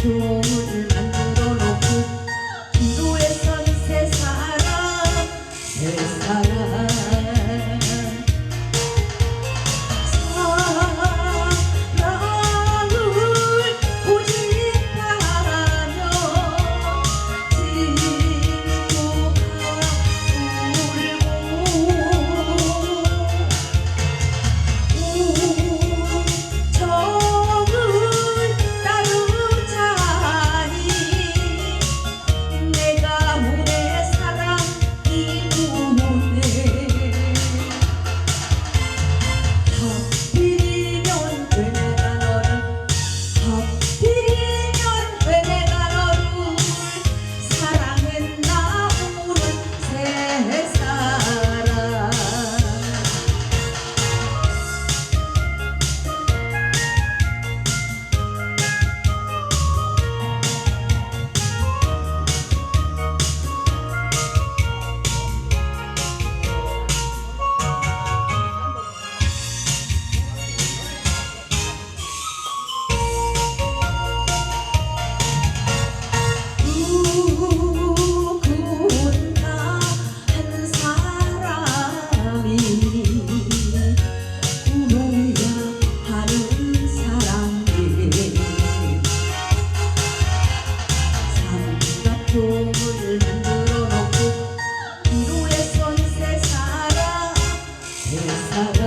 toward you. 세상